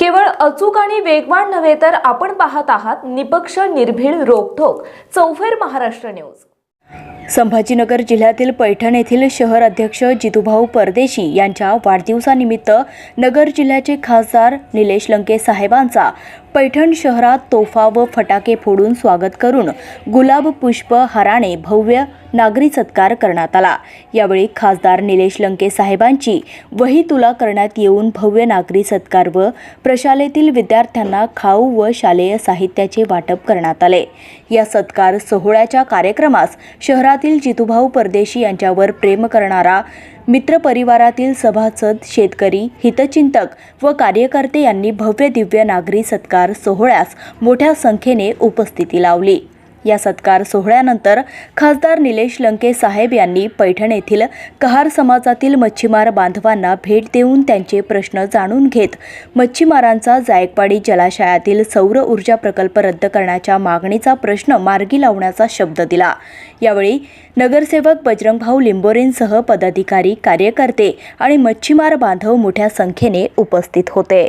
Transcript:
केवळ अचूक आणि वेगवान नव्हे तर आपण पाहत आहात निपक्ष निर्भीड रोखोक चौफेर महाराष्ट्र न्यूज. संभाजीनगर जिल्ह्यातील पैठण येथील शहर अध्यक्ष जितूभाऊ परदेशी यांच्या वाढदिवसानिमित्त नगर जिल्ह्याचे खासदार निलेश लंके साहेबांचा पैठण शहरात तोफा व फटाके फोडून स्वागत करून गुलाब पुष्प हाराने भव्य नागरी सत्कार करण्यात आला. यावेळी खासदार निलेश लंके साहेबांची वही तुला करण्यात येऊन भव्य नागरी सत्कार व प्रशालेतील विद्यार्थ्यांना खाऊ व शालेय साहित्याचे वाटप करण्यात आले. या सत्कार सोहळ्याच्या कार्यक्रमास शहरातील जितूभाऊ परदेशी यांच्यावर प्रेम करणारा मित्रपरिवारातील सभासद शेतकरी हितचिंतक व कार्यकर्ते यांनी भव्य दिव्य नागरी सत्कार सोहळ्यास मोठ्या संख्येने उपस्थिती लावली. या सत्कार सोहळ्यानंतर खासदार निलेश लंके साहेब यांनी पैठण येथील कहार समाजातील मच्छीमार बांधवांना भेट देऊन त्यांचे प्रश्न जाणून घेत मच्छीमारांचा जायकवाडी जलाशयातील सौर ऊर्जा प्रकल्प रद्द करण्याच्या मागणीचा प्रश्न मार्गी लावण्याचा शब्द दिला. यावेळी नगरसेवक बजरंगभाऊ लिंबोरेंसह पदाधिकारी कार्यकर्ते आणि मच्छीमार बांधव मोठ्या संख्येने उपस्थित होते.